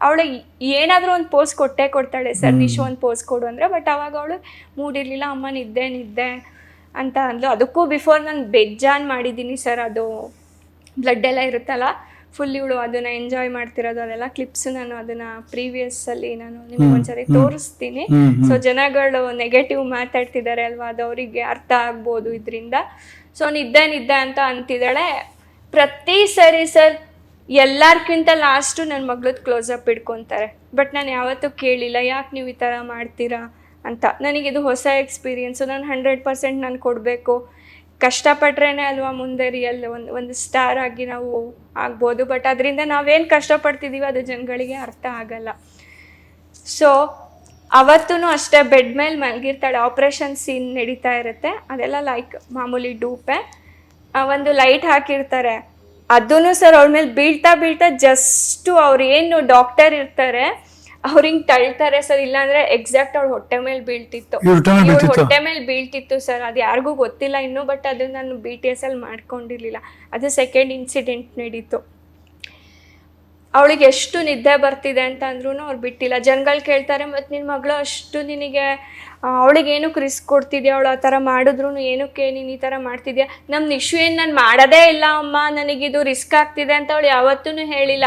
ಅವಳು ಏನಾದರೂ ಒಂದು ಪೋಸ್ ಕೊಟ್ಟೇ ಕೊಡ್ತಾಳೆ ಸರ್ ನಿಶು ಒಂದು ಪೋಸ್ ಕೊಡು ಅಂದರೆ ಬಟ್ ಅವಾಗ ಅವಳು ಮೂಡಿರಲಿಲ್ಲ ಅಮ್ಮ ನಿದ್ದೆ ನಿದ್ದೆ ಅಂತ ಅಂದ್ಲು. ಅದಕ್ಕೂ ಬಿಫೋರ್ ನಾನು ಬೆಜ್ಜಾನ್ ಮಾಡಿದ್ದೀನಿ ಸರ್ ಅದು ಬ್ಲಡ್ ಎಲ್ಲ ಇರುತ್ತಲ್ಲ ಫುಲ್ ಇವಳು ಅದನ್ನ ಎಂಜಾಯ್ ಮಾಡ್ತಿರೋದು ಅದೆಲ್ಲ ಕ್ಲಿಪ್ಸ್ ನಾನು ಅದನ್ನ ಪ್ರೀವಿಯಸ್ ಅಲ್ಲಿ ನಾನು ನಿಮ್ಗೆ ಒಂದ್ಸರಿ ತೋರಿಸ್ತೀನಿ. ಸೊ ಜನಗಳು ನೆಗೆಟಿವ್ ಮಾತಾಡ್ತಿದ್ದಾರೆ ಅಲ್ವಾ ಅದು ಅವರಿಗೆ ಅರ್ಥ ಆಗ್ಬೋದು ಇದರಿಂದ. ಸೊ ನಿದ್ದೆ ನಿದ್ದೆ ಅಂತ ಅಂತಿದ್ದಾಳೆ. ಪ್ರತಿ ಸರಿ ಸರ್ ಎಲ್ಲರ್ಕಿಂತ ಲಾಸ್ಟು ನನ್ನ ಮಗಳದ್ದು ಕ್ಲೋಸ್ ಅಪ್ ಇಟ್ಕೊತಾರೆ ಬಟ್ ನಾನು ಯಾವತ್ತೂ ಕೇಳಿಲ್ಲ, ಯಾಕೆ ನೀವು ಈ ಥರ ಮಾಡ್ತೀರಾ ಅಂತ. ನನಗೆ ಇದು ಹೊಸ ಎಕ್ಸ್ಪೀರಿಯೆನ್ಸು ನಾನು ಹಂಡ್ರೆಡ್ ಪರ್ಸೆಂಟ್ ನಾನು ಕೊಡಬೇಕು. ಕಷ್ಟಪಟ್ರೇ ಅಲ್ವಾ ಮುಂದೆ ರಿಯಲ್ ಒಂದು ಒಂದು ಸ್ಟಾರ್ ಆಗಿ ನಾವು ಆಗ್ಬೋದು. ಬಟ್ ಅದರಿಂದ ನಾವೇನು ಕಷ್ಟಪಡ್ತಿದ್ದೀವಿ ಅದು ಜನಗಳಿಗೆ ಅರ್ಥ ಆಗಲ್ಲ. ಸೊ ಅವತ್ತೂ ಅಷ್ಟೇ ಬೆಡ್ ಮೇಲೆ ಮಲಗಿರ್ತಾಳೆ. ಆಪ್ರೇಷನ್ ಸೀನ್ ನಡೀತಾ ಇರುತ್ತೆ. ಅದೆಲ್ಲ ಲೈಕ್ ಮಾಮೂಲಿ ಡೂಪೆ. ಒಂದು ಲೈಟ್ ಹಾಕಿರ್ತಾರೆ. ಅದೂ ಸರ್ ಅವ್ರ ಮೇಲೆ ಬೀಳ್ತಾ ಬೀಳ್ತಾ ಜಸ್ಟು ಅವ್ರು ಏನು ಡಾಕ್ಟರ್ ಇರ್ತಾರೆ ಅವ್ರು ಹಿಂಗೆ ತಳ್ತಾರೆ ಸರ್. ಇಲ್ಲಾಂದ್ರೆ ಎಕ್ಸಾಕ್ಟ್ ಅವ್ರ ಹೊಟ್ಟೆ ಮೇಲೆ ಬೀಳ್ತಿತ್ತು. ಇವ್ರ ಹೊಟ್ಟೆ ಮೇಲೆ ಇವ್ಳ್ ಬೀಳ್ತಿತ್ತು? ಹೊಟ್ಟೆ ಮೇಲೆ ಬೀಳ್ತಿತ್ತು ಸರ್. ಅದು ಯಾರಿಗೂ ಗೊತ್ತಿಲ್ಲ ಇನ್ನು ಬಟ್ ಅದು ನಾನು ಬಿ ಟಿ ಎಸ್ ಅಲ್ಲಿ ಮಾಡ್ಕೊಂಡಿರ್ಲಿಲ್ಲ. ಅದು ಸೆಕೆಂಡ್ ಇನ್ಸಿಡೆಂಟ್ ನಡೀತು. ಅವಳಿಗೆ ಎಷ್ಟು ನಿದ್ದೆ ಬರ್ತಿದೆ ಅಂತ ಅಂದ್ರೂ ಅವ್ರು ಬಿಟ್ಟಿಲ್ಲ. ಜನಗಳು ಕೇಳ್ತಾರೆ ಮತ್ತು ನಿನ್ನ ಮಗಳು ಅಷ್ಟು ನಿನಗೆ ಅವಳಿಗೆ ಏನಕ್ಕೆ ರಿಸ್ಕ್ ಕೊಡ್ತಿದ್ಯಾ? ಅವಳು ಆ ಥರ ಮಾಡಿದ್ರು ಏನಕ್ಕೆ ನೀನು ಈ ಥರ ಮಾಡ್ತಿದ್ಯಾ? ನಮ್ಮ ಇಶ್ಯೂ ಏನು ನಾನು ಮಾಡೋದೇ ಇಲ್ಲ ಅಮ್ಮ. ನನಗಿದು ರಿಸ್ಕ್ ಆಗ್ತಿದೆ ಅಂತ ಅವಳು ಯಾವತ್ತೂ ಹೇಳಿಲ್ಲ.